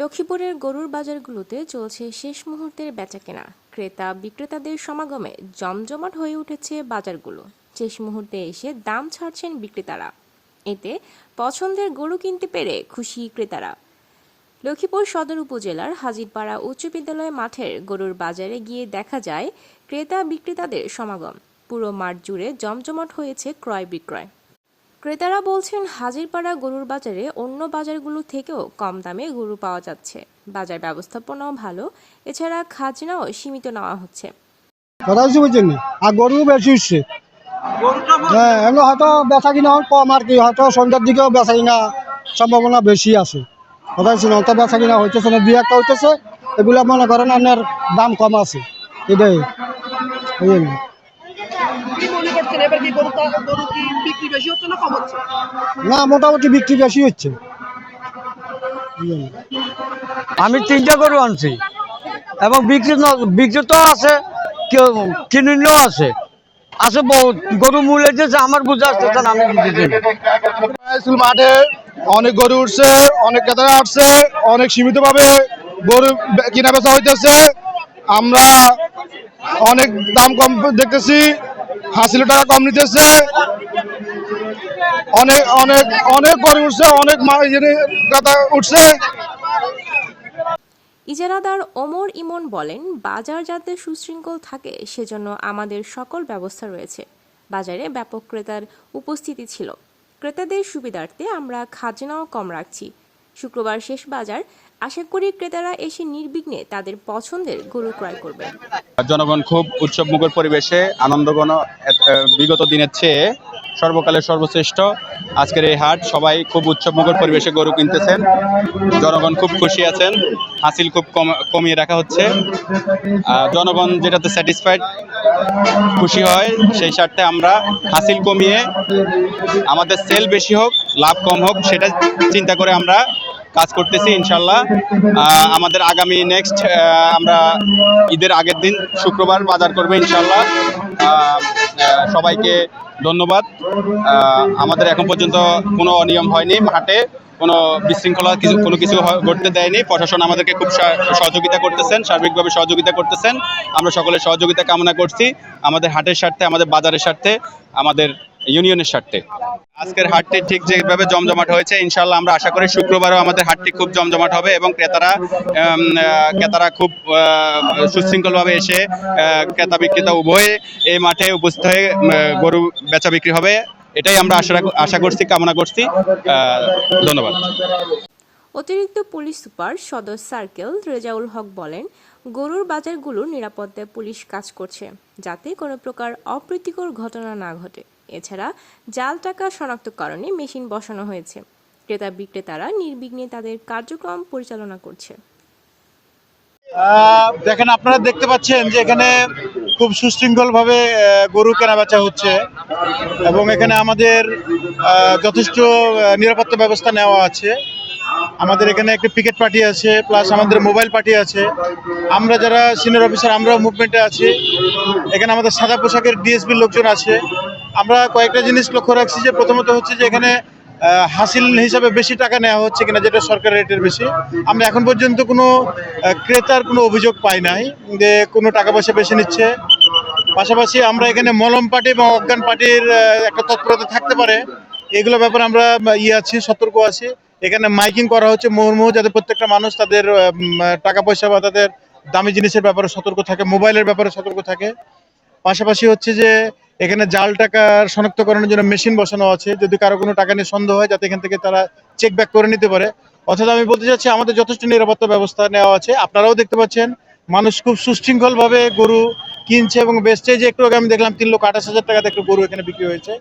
লক্ষ্মীপুরের গরুর বাজারগুলোতে চলছে শেষ মুহূর্তের বেচাকেনা। ক্রেতা বিক্রেতাদের সমাগমে জমজমাট হয়ে উঠেছে বাজারগুলো। শেষ মুহূর্তে এসে দাম ছাড়ছেন বিক্রেতারা। এতে পছন্দের গরু কিনতে পেরে খুশি ক্রেতারা। লক্ষ্মীপুর সদর উপজেলার হাজিরপাড়া উচ্চ বিদ্যালয় মাঠের গরুর বাজারে গিয়ে দেখা যায় ক্রেতা বিক্রেতাদের সমাগম। পুরো মাঠ জুড়ে জমজমাট হয়েছে ক্রয় বিক্রয়। ক্রেতারা বলছেন, হাজিরপাড়া গরুর বাজারে অন্য বাজারগুলো থেকেও কম দামে গরু পাওয়া যাচ্ছে। বাজার ব্যবস্থাপনাও ভালো, এছাড়া খাজনাও সীমিত নেওয়া হচ্ছে। আর গরু বেশি হ্যাঁ এগুলো হয়তো কিনা কম আর কি, হয়তো সন্ধ্যার দিকেও কিনা সম্ভাবনা বেশি আছে। কিনা হইতেছে না হইতেছে, এগুলো মনে করেন আপনার দাম কম আছে। এটাই। করছেন এবার কি গরু গরু কি বিক্রি বেশি হচ্ছে না কম হচ্ছে? না মোটামুটি বিক্রি বেশি হচ্ছে। আমি তিনটা গরু আনছি। এবং বিক্রি বিক্রি তো আছে কেউ কিনিলেও আছে। আছে বহুত গরু মূল্য দিয়েছে আমার বুঝে আসতেছে না আমি বুঝেছি মাঠে অনেক গরু উঠছে অনেক ক্রেতারা আসছে অনেক সীমিত ভাবে গরু কিনা বেচা হইতেছে। আমরা অনেক দাম কম দেখতেছি হাসিল টাকা কম নিতেছে। অনেক অনেক অনেক গরু উঠছে, অনেক ইয়ে উঠছে। ইজারাদার ওমর ইমন বলেন, বাজার যাতে সুশৃঙ্খল থাকে, সেজন্য আমাদের সকল ব্যবস্থা রয়েছে। বাজারে ব্যাপক ক্রেতার উপস্থিতি ছিল। ক্রেতাদের সুবিধার্থে আমরা খাজনাও কম রাখছি। শুক্রবার শেষ বাজার আশা করি ক্রেতারা এসে নির্বিঘ্নে তাদের পছন্দের গরু ক্রয় করবেন। জনগণ খুব উৎসবমুখর পরিবেশে আনন্দঘন বিগত দিনের চেয়ে সর্বকালের সর্বশ্রেষ্ঠ আজকের এই হাট, সবাই খুব উৎসবমুখর পরিবেশে গরু কিনতেছেন। জনগণ খুব খুশি আছেন, হাসিল খুব কম, কমিয়ে রাখা হচ্ছে। জনগণ যেটাতে স্যাটিসফাইড খুশি হয়, সেই স্বার্থে আমরা হাসিল কমিয়ে আমাদের সেল বেশি হোক, লাভ কম হোক, সেটা চিন্তা করে আমরা কাজ করতেছি ইনশাল্লাহ আমাদের আগামী নেক্সট আমরা ঈদের আগের দিন শুক্রবার বাজার করবে ইনশাল্লাহ সবাইকে ধন্যবাদ। আমাদের এখন পর্যন্ত কোনো অনিয়ম হয়নি হাটে কোনো বিশৃঙ্খলা কিছু, কোনো কিছু ঘটতে দেয়নি। প্রশাসন আমাদেরকে খুব সহযোগিতা করতেছেন, সার্বিকভাবে সহযোগিতা করতেছেন। আমরা সকলে সহযোগিতা কামনা করছি। আমাদের হাটের স্বার্থে, আমাদের বাজারের স্বার্থে, আমাদের ইউনিয়নের স্বার্থে। আজকের হাটটি ঠিক যেভাবে জমজমাট হয়েছে ইনশাল্লাহ আমরা আশা করি শুক্রবারও আমাদের হাটটি খুব জমজমাট হবে এবং ক্রেতারা ক্রেতারা খুব আহ, সুশৃঙ্খলভাবে এসে আহ, ক্রেতা বিক্রেতা উভয়ে এই মাঠে উপস্থিত হয়ে গরু বেচা বিক্রি হবে। এটাই আমরা আশা আশা করছি কামনা করছি। আহ, ধন্যবাদ। অতিরিক্ত পুলিশ সুপার সদর সার্কেল রেজাউল হক বলেন গরুর বাজারগুলোর নিরাপত্তায় পুলিশ কাজ করছে যাতে কোনো প্রকার অপ্রীতিকর ঘটনা না ঘটে। এছাড়া জাল টাকা শনাক্তকরণে মেশিন বসানো হয়েছে। ক্রেতা বিক্রেতারা নির্বিঘ্নে তাদের কার্যক্রম পরিচালনা করছে। দেখেন, আপনারা দেখতে পাচ্ছেন যে এখানে খুব সুশৃঙ্খলভাবে গরু কেনাবেচা হচ্ছে এবং এখানে আমাদের যথেষ্ট নিরাপত্তা ব্যবস্থা নেওয়া আছে। আমাদের এখানে একটি পিকেট পার্টি আছে প্লাস আমাদের মোবাইল পার্টি আছে। আমরা যারা সিনিয়র অফিসার আমরাও মুভমেন্টে আছি। এখানে আমাদের সাদা পোশাকের ডিএসপির লোকজন আছে। আমরা কয়েকটা জিনিস লক্ষ্য রাখছি যে প্রথমত হচ্ছে যে এখানে হাসিল হিসাবে বেশি টাকা নেওয়া হচ্ছে কিনা যেটা সরকার রেটের বেশি। আমরা এখন পর্যন্ত কোনো ক্রেতার কোনো অভিযোগ পাই নাই যে কোনো টাকা পয়সা বেশি নিচ্ছে। পাশাপাশি আমরা এখানে মলম পার্টি এবং অজ্ঞান পার্টির একটা তৎপরতা থাকতে পারে। এগুলো ব্যাপারে আমরা ইয়ে আছি, সতর্ক আছি। এখানে মাইকিং করা হচ্ছে মুহুর্মুহু যাতে প্রত্যেকটা মানুষ তাদের টাকা পয়সা বা তাদের দামি জিনিসের ব্যাপারে সতর্ক থাকে, মোবাইলের ব্যাপারে সতর্ক থাকে। পাশাপাশি হচ্ছে যে এখানে জাল টাকা শনাক্তকরণের জন্য মেশিন বসানো আছে। যদি কারও কোনো টাকা নিয়ে সন্দেহ হয়, যাতে এখান থেকে তারা চেক ব্যাক করে নিতে পারে। অর্থাৎ আমি বলতে চাচ্ছি, আমাদের যথেষ্ট নিরাপত্তা ব্যবস্থা নেওয়া আছে। আপনারাও দেখতে পাচ্ছেন, মানুষ খুব সুশৃঙ্খলভাবে গরু কিনছে এবং বেচছে। যে একটু আগে আমি দেখলাম, তিন লক্ষ আঠাশ হাজার টাকাতে একটা গরু এখানে বিক্রি হয়েছে।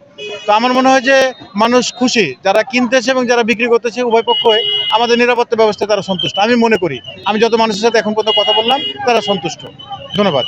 তো আমার মনে হয় যে মানুষ খুশি। যারা কিনতেছে এবং যারা বিক্রি করতেছে, উভয় পক্ষই আমাদের নিরাপত্তা ব্যবস্থায় তারা সন্তুষ্ট। আমি মনে করি, আমি যত মানুষের সাথে এখন পর্যন্ত কথা বললাম, তারা সন্তুষ্ট। ধন্যবাদ।